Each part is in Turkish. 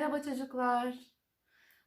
Merhaba çocuklar.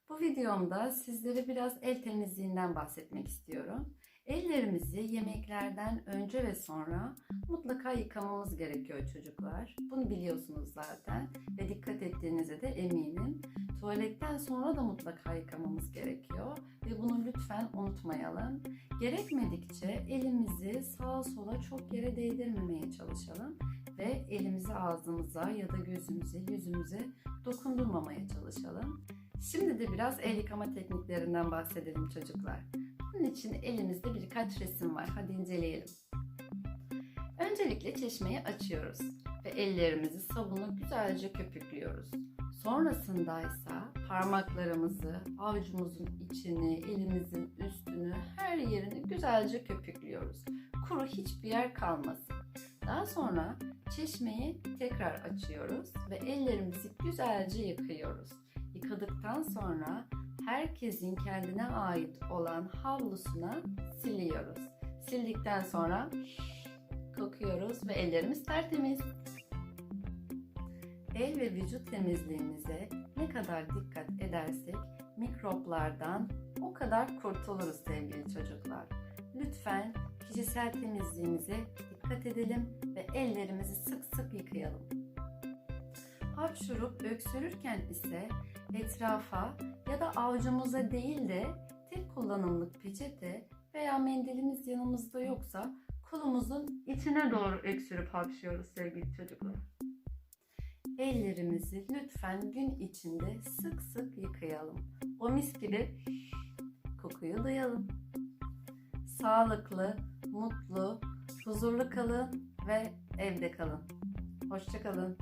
Bu videomda sizlere biraz el temizliğinden bahsetmek istiyorum. Ellerimizi yemeklerden önce ve sonra mutlaka yıkamamız gerekiyor çocuklar. Bunu biliyorsunuz zaten ve dikkat ettiğinize de eminim. Tuvaletten sonra da mutlaka yıkamamız gerekiyor ve bunu lütfen unutmayalım. Gerekmedikçe elimizi sağa sola çok yere değdirmemeye çalışalım ve elimizi ağzımıza ya da gözümüze, yüzümüze dokundurmamaya çalışalım. Şimdi de biraz el yıkama tekniklerinden bahsedelim çocuklar. Bunun için elimizde birkaç resim var. Hadi inceleyelim. Öncelikle çeşmeyi açıyoruz ve ellerimizi sabunla güzelce köpüklüyoruz. Sonrasında ise parmaklarımızı, avucumuzun içini, elimizin üstünü, her yerini güzelce köpüklüyoruz. Kuru hiçbir yer kalmasın. Daha sonra çeşmeyi tekrar açıyoruz ve ellerimizi güzelce yıkıyoruz. Yıkadıktan sonra herkesin kendine ait olan havlusuna siliyoruz. Sildikten sonra kokuyoruz ve ellerimiz tertemiz. El ve vücut temizliğimize ne kadar dikkat edersek mikroplardan o kadar kurtuluruz sevgili çocuklar. Lütfen kişisel temizliğimize dikkat edelim ve ellerimizi sık sık yıkayalım. Hapşurup öksürürken ise etrafa ya da avucumuza değil de tek kullanımlık peçete veya mendilimiz yanımızda yoksa kolumuzun içine doğru öksürüp hapşıyoruz sevgili çocuklar. Ellerimizi lütfen gün içinde sık sık yıkayalım. O mis gibi kokuyu duyalım. Sağlıklı, mutlu, huzurlu kalın ve evde kalın. Hoşçakalın.